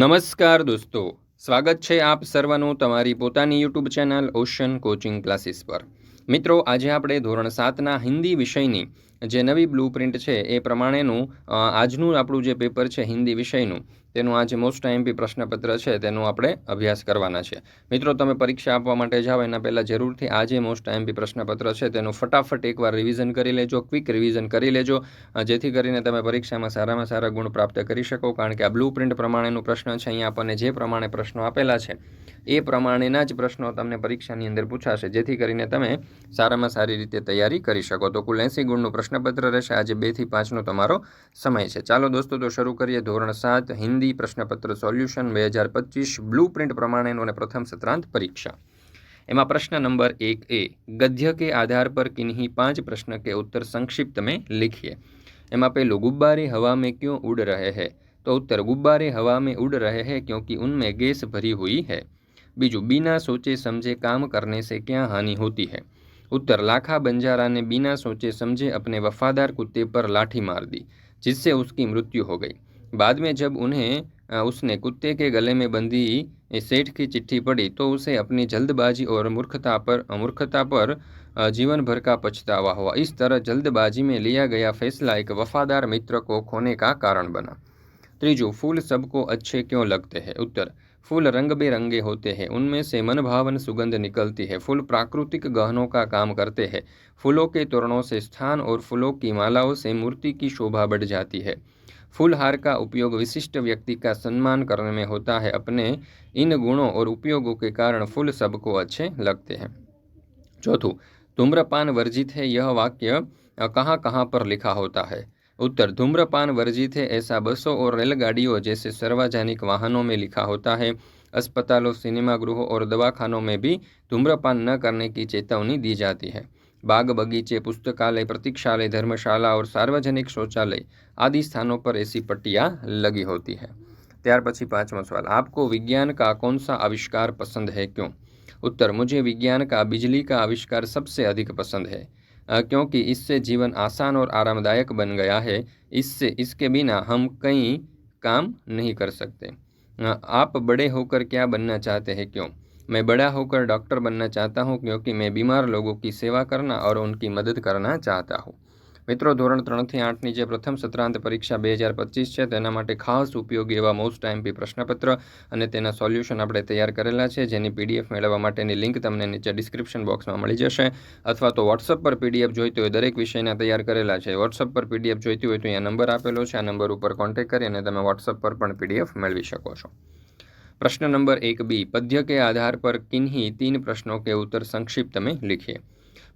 નમસ્કાર દોસ્તો સ્વાગત છે આપ સર્વનું તમારી પોતાની YouTube channel ocean coaching classes પર મિત્રો આજે આપણે ધોરણ સાતના હિન્દી વિષયની જે નવી બ્લુ પ્રિન્ટ છે એ પ્રમાણેનું આજનું આપણું જે પેપર છે હિન્દી વિષયનું તેનું આ જે મોસ્ટ આઈએમપી પ્રશ્નપત્ર છે તેનું આપણે અભ્યાસ કરવાના છે મિત્રો તમે પરીક્ષા આપવા માટે જાઓ એના પહેલાં જરૂરથી આજે જે મોસ્ટ એમપી પ્રશ્નપત્ર છે તેનું ફટાફટ એકવાર રિવિઝન કરી લેજો ક્વિક રિવિઝન કરી લેજો જેથી કરીને તમે પરીક્ષામાં સારામાં સારા ગુણ પ્રાપ્ત કરી શકો કારણ કે આ બ્લુ પ્રિન્ટ પ્રમાણેનું પ્રશ્ન છે અહીંયા આપણને જે પ્રમાણે પ્રશ્નો આપેલા છે એ પ્રમાણેના જ પ્રશ્નો તમને પરીક્ષાની અંદર પૂછાશે જેથી કરીને તમે સારામાં સારી રીતે તૈયારી કરી શકો તો કુલ એંસી ગુણનું પ્રશ્નપત્ર રહેશે આજે બેથી પાંચનો તમારો સમય છે ચાલો દોસ્તો તો શરૂ કરીએ ધોરણ સાત હિન્દી संबंधी प्रश्नपत्र सॉल्यूशन बजार पच्चीस ब्लू प्रिंट प्रमाण प्रथम सत्रांत परीक्षा एम प्रश्न नंबर एक ए गद्य के आधार पर किन्हीं पांच प्रश्न के उत्तर संक्षिप्त में लिखिए एम पे गुब्बारे हवा में क्यों उड़ रहे हैं तो उत्तर गुब्बारे हवा में उड़ रहे हैं क्योंकि उनमें गैस भरी हुई है बीजू बिना सोचे समझे काम करने से क्या हानि होती है उत्तर लाखा बंजारा ने बिना सोचे समझे अपने वफादार कुत्ते पर लाठी मार दी जिससे उसकी मृत्यु हो गई बाद में जब उन्हें उसने कुत्ते के गले में बंधी सेठ की चिट्ठी पढ़ी तो उसे अपनी जल्दबाजी और मूर्खता पर मूर्खता पर जीवन भर का पछतावा हुआ इस तरह जल्दबाजी में लिया गया फैसला एक वफादार मित्र को खोने का कारण बना त्रीजू फूल सबको अच्छे क्यों लगते हैं उत्तर फूल रंग बेरंगे होते हैं उनमें से मनभावन सुगंध निकलती है फूल प्राकृतिक गहनों का काम करते हैं फूलों के तोरणों से स्थान और फूलों की मालाओं से मूर्ति की शोभा बढ़ जाती है हार का उपयोग विशिष्ट व्यक्ति का सम्मान करने में होता है अपने इन गुणों और उपयोगों के कारण फूल सबको अच्छे लगते हैं चौथु धूम्रपान वर्जित है यह वाक्य कहाँ कहाँ पर लिखा होता है उत्तर धूम्रपान वर्जित है ऐसा बसों और रेलगाड़ियों जैसे सार्वजनिक वाहनों में लिखा होता है अस्पतालों सिनेमागृहों और दवाखानों में भी धूम्रपान न करने की चेतावनी दी जाती है बाग बगीचे पुस्तकालय प्रतीक्षालय धर्मशाला और सार्वजनिक शौचालय आदि स्थानों पर ऐसी पट्टियाँ लगी होती है त्यार पी पांचवा सवाल आपको विज्ञान का कौन सा आविष्कार पसंद है क्यों उत्तर मुझे विज्ञान का बिजली का आविष्कार सबसे अधिक पसंद है क्योंकि इससे जीवन आसान और आरामदायक बन गया है इससे इसके बिना हम कई काम नहीं कर सकते आप बड़े होकर क्या बनना चाहते हैं क्यों मैं बड़ा होकर डॉक्टर बनना चाहता हूँ क्योंकि मैं બીમાર લોગો કી સેવા કરના ઓર ઉનકી મદદ કરના ચાહતા હું મિત્રો ધોરણ ત્રણથી આઠની જે પ્રથમ સત્રાંત પરીક્ષા બે હજાર પચીસ છે તેના માટે ખાસ ઉપયોગી એવા મોસ્ટ ટાઈમપી પ્રશ્નપત્ર અને તેના સોલ્યુશન આપણે તૈયાર કરેલા છે જેની પીડીએફ મેળવવા માટેની લિંક તમને નીચે ડિસ્ક્રિપ્શન બોક્સમાં મળી જશે અથવા તો વોટ્સઅપ પર પીડીએફ જોઈતી હોય દરેક વિષયના તૈયાર કરેલા છે વોટ્સઅપ પર પીડીએફ જોઈતી હોય તો અહીંયા નંબર આપેલો છે આ નંબર ઉપર કોન્ટેક્ટ કરી અને તમે વોટ્સઅપ પર પણ પીડીએફ મેળવી શકો છો प्रश्न नंबर एक बी पद्य के आधार पर किन्हीं तीन प्रश्नों के उत्तर संक्षिप्त में लिखिए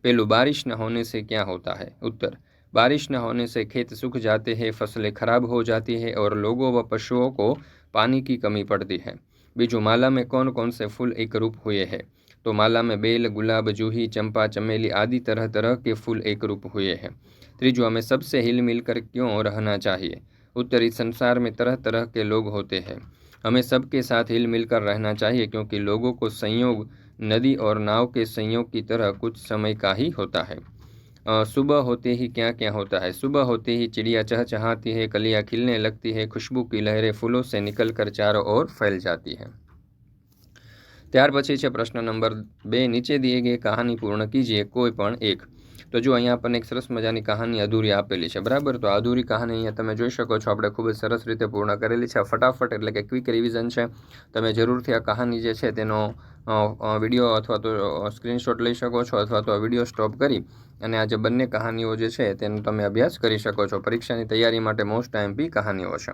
पहलू बारिश न होने से क्या होता है उत्तर बारिश न होने से खेत सूख जाते हैं फसलें खराब हो जाती है और लोगों व पशुओं को पानी की कमी पड़ती है बीजू माला में कौन कौन से फूल एक रूप हुए हैं तो माला में बेल गुलाब जूही चंपा चमेली आदि तरह तरह के फूल एक रूप हुए हैं त्रिजु हमें सबसे हिल मिलकर क्यों रहना चाहिए उत्तरी संसार में तरह तरह के लोग होते हैं हमें सबके साथ हिल मिलकर रहना चाहिए क्योंकि लोगों को संयोग नदी और नाव के संयोग की तरह कुछ समय का ही होता है सुबह होते ही क्या क्या होता है सुबह होते ही चिड़िया चहचहाती है कलिया खिलने लगती है खुशबू की लहरें फूलों से निकल कर चारों ओर फैल जाती है त्यार પછી છે પ્રશ્ન નંબર બે નીચે દિયે ગઈ કહાની પૂર્ણ કીજીએ एक તો જો અહીંયા આપણને એક સરસ મજાની કહાની અધૂરી આપેલી છે બરાબર તો અધૂરી કહાની અહીંયા તમે જોઈ શકો છો આપણે ખૂબ જ સરસ રીતે પૂર્ણ કરેલી છે ફટાફટ એટલે કે ક્વિક રિવિઝન છે તમે જરૂરથી આ કહાની જે છે તેનો વિડીયો અથવા તો સ્ક્રીનશોટ લઈ શકો છો અથવા તો વિડીયો સ્ટોપ કરી અને આ જે બંને કહાનીઓ જે છે તેનો તમે અભ્યાસ કરી શકો છો પરીક્ષાની તૈયારી માટે મોસ્ટ ટાઈમ બી કહાનીઓ છે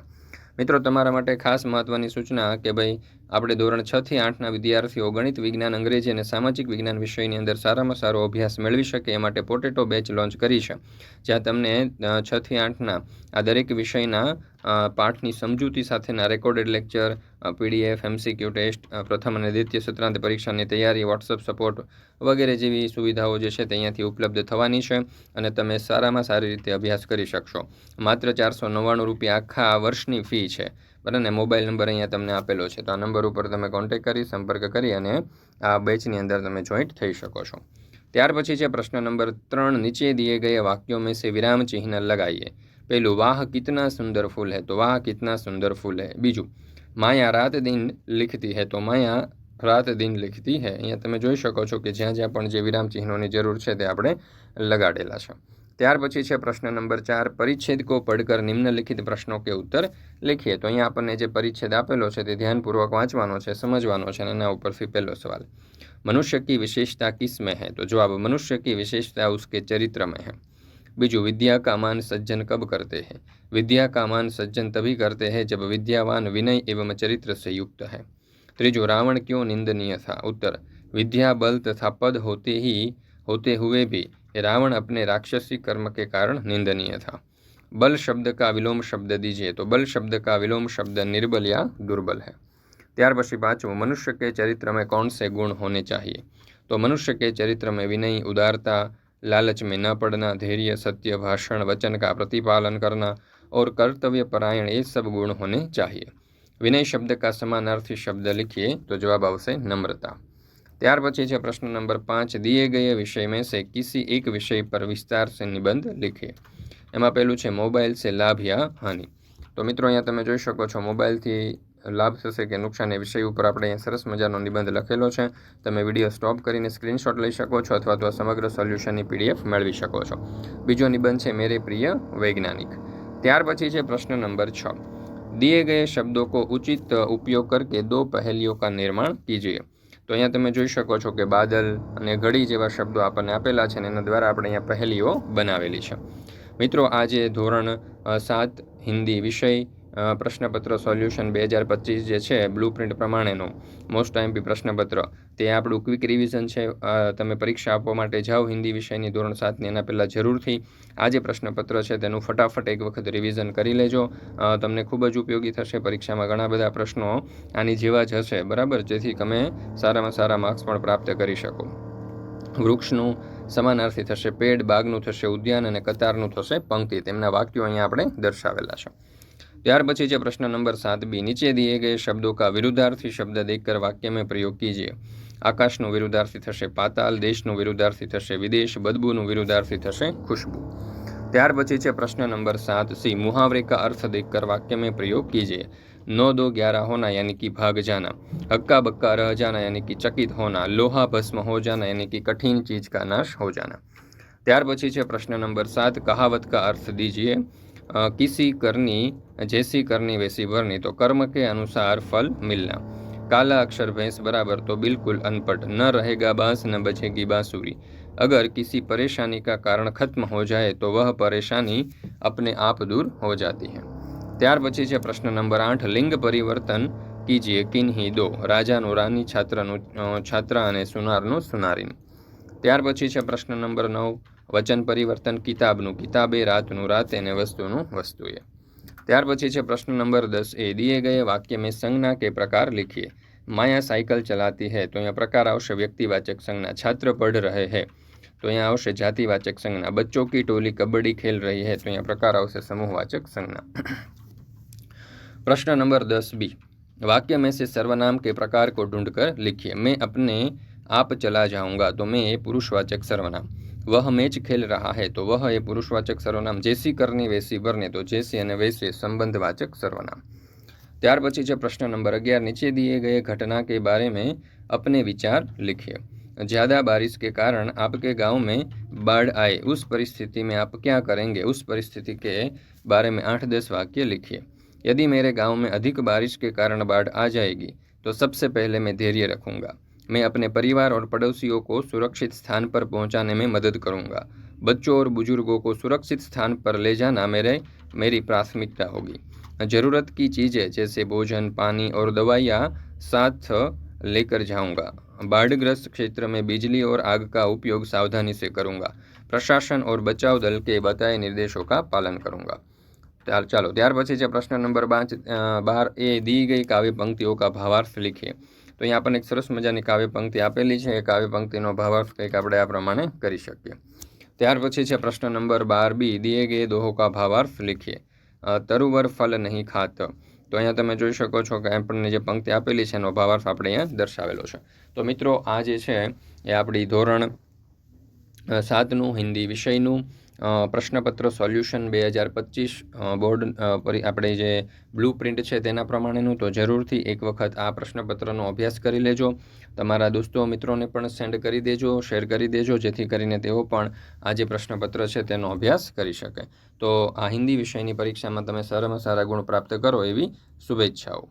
મિત્રો તમારા માટે ખાસ મહત્ત્વની સૂચના કે ભાઈ આપણે ધોરણ છ થી આઠના વિદ્યાર્થીઓ ગણિત વિજ્ઞાન અંગ્રેજી અને સામાજિક વિજ્ઞાન વિષયની અંદર સારામાં સારો અભ્યાસ મેળવી શકે એ માટે પોટેટો બેચ લોન્ચ કરી છે જ્યાં તમને છ થી આઠના આ દરેક વિષયના પાઠની સમજૂતી સાથેના recorded lecture PDF MCQ test પ્રથમ અને દ્વિતીય સત્રાંત પરીક્ષાની તૈયારી વોટ્સઅપ સપોર્ટ વગેરે જેવી સુવિધાઓ જે છે તે અહીંયાથી ઉપલબ્ધ થવાની છે અને તમે સારામાં સારી રીતે અભ્યાસ કરી શકશો માત્ર ચારસો નવ્વાણું રૂપિયા આખા વર્ષની ફી છે બરાબર ને મોબાઈલ નંબર અહીંયા તમને આપેલો છે તો આ નંબર ઉપર તમે કોન્ટેક્ટ કરી સંપર્ક કરી અને આ બેચની અંદર તમે જોઈન્ટ થઈ શકો છો ત્યાર પછી છે પ્રશ્ન નંબર ત્રણ નીચે દીએ ગયે વાક્યો મેં સે વિરામ ચિહ્ન લગાવીએ પહેલું વાહ કિતના સુંદર ફૂલ હે તો વાહ કિતના સુંદર ફૂલ હે બીજું માયા રાત દિન લિખતી હે તો માયા રાત દિન લિખતી હે અહીંયા તમે જોઈ શકો છો કે જ્યાં જ્યાં પણ જે વિરામ ચિહ્નોની જરૂર છે તે આપણે લગાડેલા છે त્યાર પછી છે પ્રશ્ન નંબર 4 પરિચ્છેદ કો પઢકર નિમ્નલખિત પ્રશ્નો કે ઉત્તર લખીય તો અહીં આપણે જે પરિચ્છેદ આપેલા છે તે ધ્યાનપૂર્વક વાંચવાનો છે સમજવાનો છે અને ઉપરથી પહેલો સવાલ મનુષ્ય કી વિશેષતા કિસમે હૈ તો જવાબ મનુષ્ય કી વિશેષતા ઉસકે ચરિત્ર મે હ બીજો વિદ્યાકામાન સજ્જન કબ કરતે હૈ વિદ્યાકામાન સજ્જન તભી કરતે હૈ જબ વિદ્યાવાન વિનય એવમ ચરિત્ર સયુક્ત હૈ ત્રીજો રાવણ ક્યો નિંદનીય થા ઉત્તર વિદ્યા બલ તથા પદ હોતે હી હોતે હુએ ભી रावण अपने राक्षसी कर्म के कारण निंदनीय था बल शब्द का विलोम शब्द दीजिए तो बल शब्द का विलोम शब्द निर्बल या दुर्बल है त्यार पशी પાંચમું मनुष्य के चरित्र में कौन से गुण होने चाहिए तो मनुष्य के चरित्र में विनय उदारता लालच में न पड़ना धैर्य सत्य भाषण वचन का प्रतिपालन करना और कर्तव्य परायण ये सब गुण होने चाहिए विनय शब्द का समानार्थी शब्द लिखिए तो जवाब आवश्य नम्रता ત્યાર પછી છે પ્રશ્ન નંબર પાંચ દિએ ગયે વિષય મેં સે કિસી એક વિષય પર વિસ્તાર સે નિબંધ લખીએ એમાં પહેલું છે મોબાઈલ સે લાભ યા હાનિ તો મિત્રો અહીંયા તમે જોઈ શકો છો મોબાઈલથી લાભ થશે કે નુકસાન એ વિષય ઉપર આપણે અહીંયા સરસ મજાનો નિબંધ લખેલો છે તમે વિડીયો સ્ટોપ કરીને સ્ક્રીનશોટ લઈ શકો છો અથવા તો સમગ્ર સોલ્યુશનની પીડીએફ મેળવી શકો છો બીજો નિબંધ છે મેરે પ્રિય વૈજ્ઞાનિક ત્યાર પછી છે પ્રશ્ન નંબર છ દિએ ગયે શબ્દો કો ઉચિત ઉપયોગ કરકે દો પહેલીઓ કા નિર્માણ કીજીએ તો અહીંયા તમે જોઈ શકો છો કે બાદલ અને ઘડી જેવા શબ્દો આપણને આપેલા છે અને એના દ્વારા આપણે અહીંયા પહેલીઓ બનાવેલી છે મિત્રો આજે ધોરણ સાત હિન્દી વિષય પ્રશ્નપત્ર સોલ્યુશન બે હજાર પચીસ જે છે બ્લુ પ્રિન્ટ પ્રમાણેનું મોસ્ટ આઈએમપી પ્રશ્નપત્ર તે આપણું ક્વિક રિવિઝન છે તમે પરીક્ષા આપવા માટે જાઓ હિન્દી વિષયની ધોરણ સાતની એના પહેલાં જરૂરથી આ જે પ્રશ્નપત્ર છે તેનું ફટાફટ એક વખત રિવિઝન કરી લેજો તમને ખૂબ જ ઉપયોગી થશે પરીક્ષામાં ઘણા બધા પ્રશ્નો આની જેવા જ હશે બરાબર જેથી તમે સારામાં સારા માર્ક્સ પણ પ્રાપ્ત કરી શકો વૃક્ષનું સમાનાર્થી થશે પેડ બાગનું થશે ઉદ્યાન અને કતારનું થશે પંક્તિ તેમના વાક્યો અહીંયા આપણે દર્શાવેલા છે त्यार पी प्रश्न नंबर सात बी नीचे दिए गए शब्दों का विरुद्धार्थी शब्द देखकर वाक्य में प्रयोग कीजिए आकाश नो विरुद्धार्थी थे पाताल देश नो विरुद्धार्थी थे विदेश बदबू नो विरुद्धार्थी थे खुशबू त्यार पी प्रश्न नंबर सात सी मुहावरे का अर्थ देखकर वाक्य में प्रयोग कीजिए नौ दो ग्यारह होना यानी कि भाग जाना हक्का बक्का रह जाना यानी कि चकित होना लोहा भस्म हो जाना यानी कि कठिन चीज का नाश हो जाना त्यार पी प्रश्न नंबर सात कहावत का अर्थ दीजिए किसी करनी जैसी करनी वैसी भरनी तो कर्म के अनुसार फल मिलना काला अक्षर भैंस बराबर तो बिल्कुल अनपट न रहेगा बांस न बचेगी बांसुरी अगर किसी परेशानी का कारण खत्म हो जाए तो वह परेशानी अपने आप दूर हो जाती है ત્યાર પછી છે પ્રશ્ન નંબર આઠ લિંગ પરિવર્તન કીજીએ કિન્હી દો રાજાનું રાની છાત્રનું છાત્રા અને સુનારનું સુનારીન ત્યાર પછી છે પ્રશ્ન નંબર નવ वचन परिवर्तन किताब नो किताबे रात नो रात ए ने वस्तु नो वस्तुए। ત્યાર પછી છે પ્રશ્ન નંબર 10 ए દે ગયે વાક્ય મે સંગના કે પ્રકાર લખીએ। માયા સાયકલ ચલાતી હે તો યહ પ્રકાર આવશે વ્યક્તિવાચક સંગના. ছাত্র پڑھ રહે હે તો યહ આવશે જાતિવાચક સંગના. बच्चो की टोली कबड्डी खेल रही है तो યહ પ્રકાર આવશે સમૂહવાચક સંગના. પ્રશ્ન નંબર 10 બી. વાક્ય મે સે સર્વનામ કે પ્રકાર કો ઢુંડકર લખીએ. મે અપને આપ چلا જાઉંગા તો મે પુરુષવાચક સર્વનામ. वह मैच खेल रहा है तो वह એ पुरुषवाचक सर्वनाम जैसी करनी वैसी बरने तो जैसी અને वैसे संबंधवाचक सर्वनाम त्यार ત્યાર પછી છે પ્રશ્ન નંબર અગિયાર गए घटना के बारे में अपने विचार लिखिए ज़्यादा बारिश के कारण आपके गांव में बाढ़ आए उस परिस्थिति में आप क्या करेंगे उस परिस्थिति के बारे में आठ दस वाक्य लिखिए यदि मेरे गांव में अधिक बारिश के कारण बाढ़ आ जाएगी तो सबसे पहले मैं धैर्य रखूंगा मैं अपने परिवार और पड़ोसियों को सुरक्षित स्थान पर पहुंचाने में मदद करूंगा बच्चों और बुजुर्गों को सुरक्षित स्थान पर ले जाना मेरे मेरी प्राथमिकता होगी ज़रूरत की चीज़ें जैसे भोजन पानी और दवाइयाँ साथ लेकर जाऊंगा बाढ़ग्रस्त क्षेत्र में बिजली और आग का उपयोग सावधानी से करूंगा प्रशासन और बचाव दल के बताए निर्देशों का पालन करूंगा चलो त्यार પછી प्रश्न नंबर पाँच પાંચ दी गई काव्य पंक्तियों का भावार्थ लिखे તો અહીંયા પણ એક સરસ મજાની કાવ્ય પંક્તિ આપેલી છે એ કાવ્ય પંક્તિનો ભાવાર્થ કંઈક આપણે આ પ્રમાણે કરી શકીએ ત્યાર પછી છે પ્રશ્ન નંબર બાર બી દિયે ગે દોહો કા ભાવાર્થ લીખીએ તરુવર ફલ નહીં ખાત તો અહીંયા તમે જોઈ શકો છો કે આપણને જે પંક્તિ આપેલી છે એનો ભાવાર્થ આપણે અહીંયા દર્શાવેલો છે તો મિત્રો આ જે છે એ આપણી ધોરણ સાતનું હિન્દી વિષયનું પ્રશ્નપત્ર સોલ્યુશન બે હજાર પચીસ બોર્ડ આપણે જે બ્લુ પ્રિન્ટ છે તેના પ્રમાણેનું તો જરૂરથી એક વખત આ પ્રશ્નપત્રનો અભ્યાસ કરી લેજો તમારા દોસ્તો મિત્રોને પણ સેન્ડ કરી દેજો શેર કરી દેજો જેથી કરીને તેઓ પણ આ જે પ્રશ્નપત્ર છે તેનો અભ્યાસ કરી શકે તો આ હિન્દી વિષયની પરીક્ષામાં તમે સારામાં સારા ગુણ પ્રાપ્ત કરો એવી શુભેચ્છાઓ